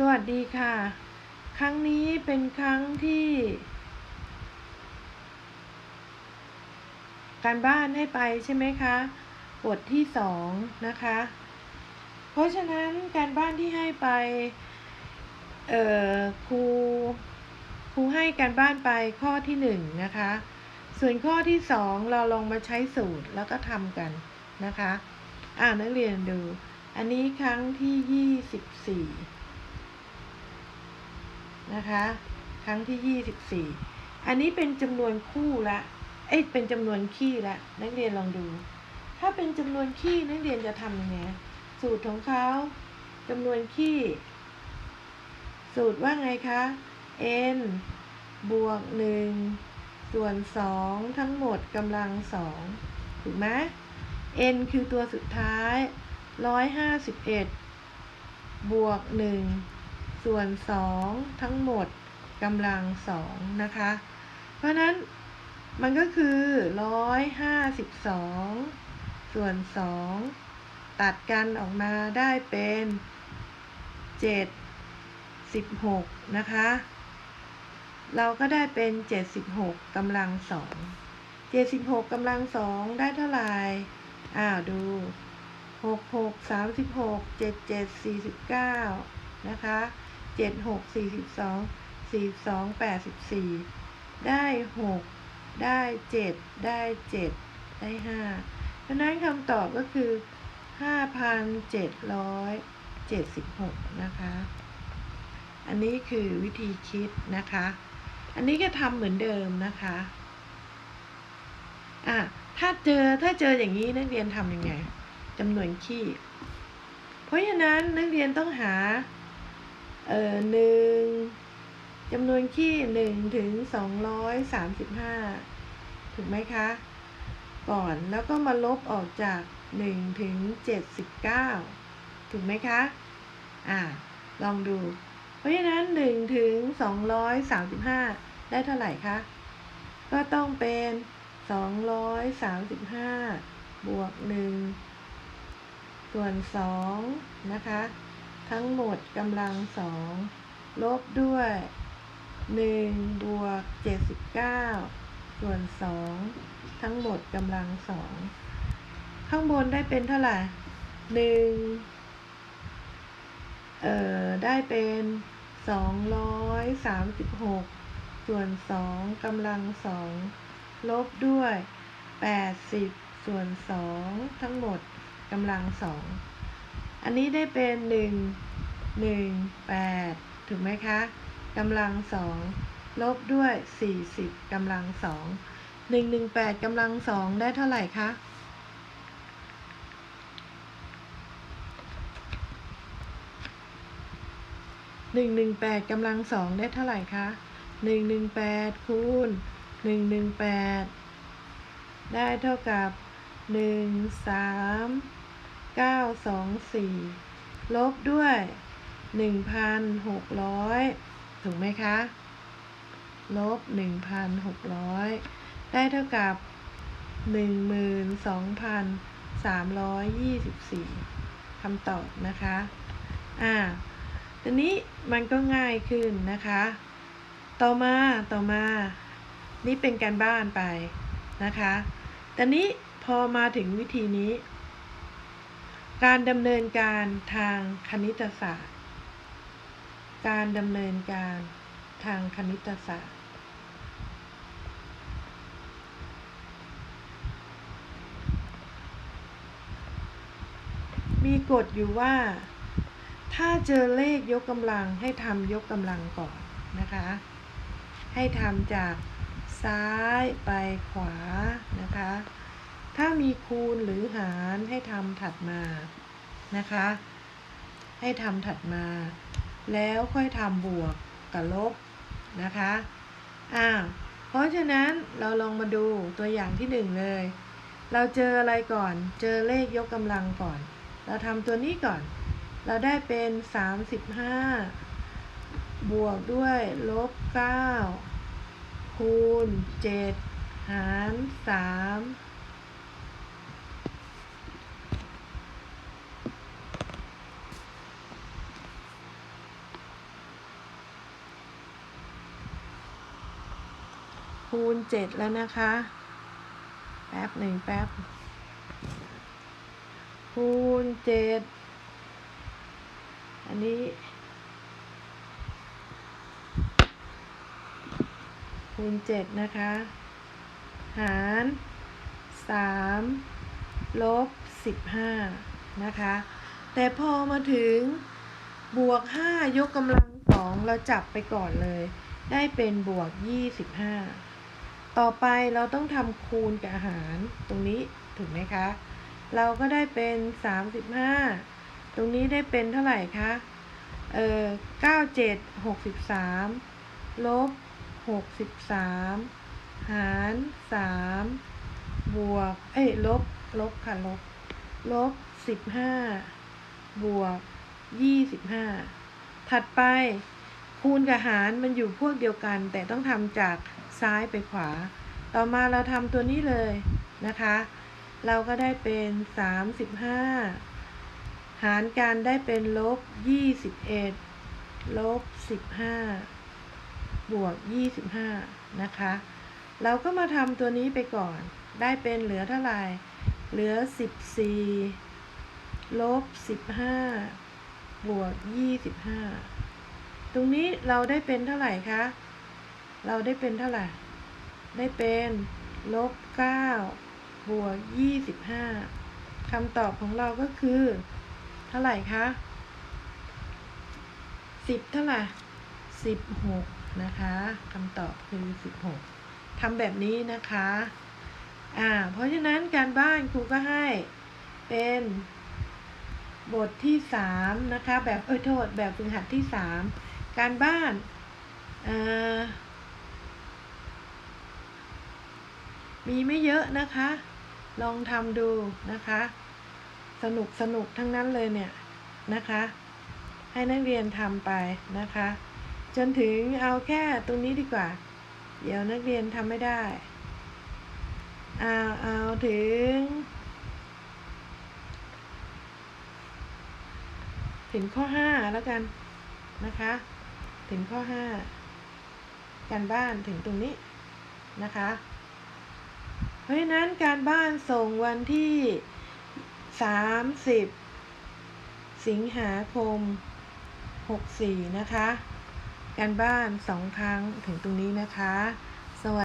สวัสดีค่ะ ครั้งนี้เป็นครั้งที่ การบ้านให้ไปใช่ไหมคะ บทที่สองนะคะ เพราะฉะนั้นการบ้านที่ให้ไป เอ่อครูครูให้การบ้านไปข้อที่หนึ่งนะคะ ส่วนข้อที่สองเราลองมาใช้สูตรแล้วก็ทำกันนะคะ อ่านักเรียนดู อันนี้ครั้งที่ยี่สิบสี่ นะคะ ครั้งที่ยี่สิบี่อันนี้เป็นจำนวนคู่ละเอ้ยเป็นจำนวนขี้ละนักเรียนลองดู ถ้าเป็นจำนวนขี้นักเรียนจะทำยังไงสูตรของเขาจำนวนขี้ สูตรว่าไงคะ n บวกหนึ่งส่วนสองทั้งหมดกำลังสองถูกไหม n คือตัวสุดท้ายร้อยหาสิบเอ็ดบวกหนึ่ง ส่วนสองทั้งหมดกำลังสองนะคะ เพราะนั้นมันก็คือร้อยห้าสิบสองส่วนสองตัดกันออกมาได้เป็นเจ็ดสิบหกนะคะ เราก็ได้เป็นเจ็ดสิบหกกำลังสองเจ็ดสิบหกกำลังสองได้เท่าไหร่อ้าวดูหกหกสามสิบหกเจ็ดเจ็ดสี่สิบเก้านะคะ เจ็ดหกสี่สิบสองสี่สองแปดสิบสี่ได้หกได้เจ็ดได้เจ็ดได้ห้าเพราะนั้นคำตอบก็คือห้าพันเจ็ดร้อยเจ็ดสิบหกนะคะ อันนี้คือวิธีคิดนะคะ อันนี้ก็ทำเหมือนเดิมนะคะอะถ้าเจอถ้าเจออย่างนี้นักเรียนทำยังไงจำนวนขี้ เพราะฉะนั้นนักเรียนต้องหา เอ่อหนึ่งจำนวนขี้หนึ่งถึงสองร้อยสามสิบห้าถูกไหมคะ ก่อนแล้วก็มาลบออกจากหนึ่งถึงเจ็ดสิบเก้าถูกไหมคะ อ่า ลองดู เพราะฉะนั้นหนึ่งถึงสองร้อยสามสิบห้าได้เท่าไหร่คะ ก็ต้องเป็นสองร้อยสามสิบห้าบวกหนึ่งส่วนสองนะคะ ทั้งหมดกำลังสองลบด้วยหนึ่งบวกเจ็ดสิบเก้าส่วนสองทั้งหมดกำลังสองข้างบนได้เป็นเท่าไหร่หนึ่งเอ่อได้เป็นสองร้อยสามสิบหกส่วนสองกำลังสองลบด้วยแปดสิบส่วนสองทั้งหมดกำลังสอง อันนี้ได้เป็นหนึ่งหนึ่งแปดถูกไหมคะกำลังสองลบด้วยสี่สิบกำลังสองหนึ่งหนึ่งแปดกำลังสองได้เท่าไหร่คะหนึ่งหนึ่งแปดกำลังสองได้เท่าไหร่คะหนึ่งหนึ่งแปดคูณหนึ่งหนึ่งแปดได้เท่ากับหนึ่งสาม เก้าสองสี่ลบด้วยหนึ่งพันหกร้อยถูกไหมคะ ลบหนึ่งพันหกร้อยได้เท่ากับหนึ่งหมื่นสองพันสามร้อยยี่สิบสี่คำตอบนะคะ อ่าทีนี้มันก็ง่ายขึ้นนะคะ ต่อมาต่อมา นี่เป็นการบ้านไปนะคะแต่นี้พอมาถึงวิธีนี้ การดำเนินการทางคณิตศาสตร์ การดำเนินการทางคณิตศาสตร์ มีกฎอยู่ว่า ถ้าเจอเลขยกกำลังให้ทำยกกำลังก่อนนะคะ ให้ทำจากซ้ายไปขวานะคะ ถ้ามีคูณหรือหารให้ทำถัดมานะคะ ให้ทำถัดมา แล้วค่อยทำบวกกับลบนะคะอ้าวเพราะฉะนั้นเราลองมาดูตัวอย่างที่หนึ่งเลย เราเจออะไรก่อน เจอเลขยกกำลังก่อน เราทำตัวนี้ก่อน เราได้เป็น 35 บวกด้วยลบ 9 คูณ 7 หาร 3 คูณเจ็ดแล้วนะคะ แป๊บหนึ่งแป๊บ คูณเจ็ดอันนี้ คูณเจ็ดนะคะ หารสามลบสิบห้านะคะ แต่พอมาถึงบวกห้ายกกำลังสองเราจับไปก่อนเลย ได้เป็นบวกยี่สิบห้า ต่อไปเราต้องทำคูณกับหารตรงนี้ถูกไหมคะ เราก็ได้เป็นสามสิบห้าตรงนี้ได้เป็นเท่าไหร่คะ เออเก้าเจ็ดหกสิบสามลบหกสิบสามหารสามบวก เอ้ย ลบ ลบค่ะ ลบ ลบสิบห้าบวกยี่สิบห้าถัดไป คูณกับหารมันอยู่พวกเดียวกัน แต่ต้องทำจาก ซ้ายไปขวา ต่อมาเราทำตัวนี้เลยนะคะ เราก็ได้เป็นสามสิบห้าหารกันได้เป็นลบยี่สิบเอ็ดลบสิบห้าบวกยี่สิบห้านะคะ เราก็มาทำตัวนี้ไปก่อน ได้เป็นเหลือเท่าไหร่ เหลือสิบสี่ลบสิบห้าบวกยี่สิบห้าตรงนี้เราได้เป็นเท่าไหร่คะ เราได้เป็นเท่าไหร่ ได้เป็นลบเก้าบวกยี่สิบห้าคำตอบของเราก็คือ เท่าไหร่คะสิบเท่าไหร่สิบหกนะคะคำตอบคือสิบหกทำแบบนี้นะคะอ่าเพราะฉะนั้นการบ้านครูก็ให้เป็นบทที่สามนะคะ แบบเอ้ยโทษแบบฝึกหัดที่สามการบ้านอ่า มีไม่เยอะนะคะ ลองทำดูนะคะ สนุกสนุกทั้งนั้นเลยเนี่ยนะคะ ให้นักเรียนทำไปนะคะ จนถึงเอาแค่ตรงนี้ดีกว่า เดี๋ยวนักเรียนทำไม่ได้เอาเอาถึง ถึงข้อห้าแล้วกันนะคะ ถึงข้อห้าการบ้านถึงตรงนี้นะคะ เพราะฉะนั้นการบ้านส่งวันที่สามสิบสิงหาคมหกสี่นะคะ การบ้านสองครั้งถึงตรงนี้นะคะ